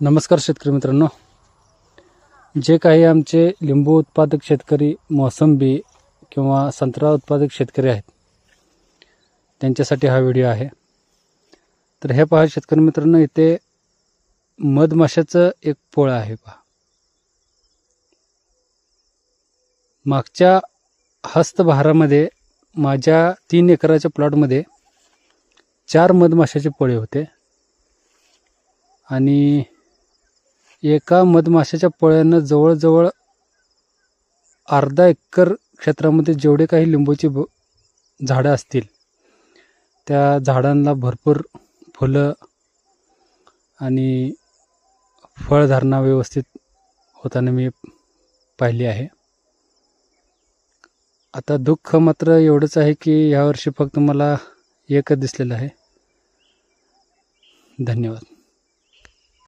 नमस्कार शेतकरी मित्रांनो. जे काही आमचे लिंबू उत्पादक शेतकरी मोसंबी किंवा संत्रा उत्पादक शेतकरी आहेत त्यांच्यासाठी हा व्हिडिओ आहे. तर हे पहा शेतकरी मित्रांनो इथे मधमाशाचं एक पोळं आहे पहा. मागच्या हस्तभारामध्ये माझ्या तीन एकराच्या प्लॉटमध्ये चार मधमाशाचे पोळे होते. आणि एका मधमाशाच्या पोळ्यानं जवळजवळ अर्धा एकर क्षेत्रामध्ये जेवढे काही लिंबूची ब झाडं असतील त्या झाडांना भरपूर फुलं आणि फळधारणा व्यवस्थित होताना मी पाहिली आहे. आता दुःख मात्र एवढंच आहे की यावर्षी फक्त मला एकच दिसलेलं आहे. धन्यवाद.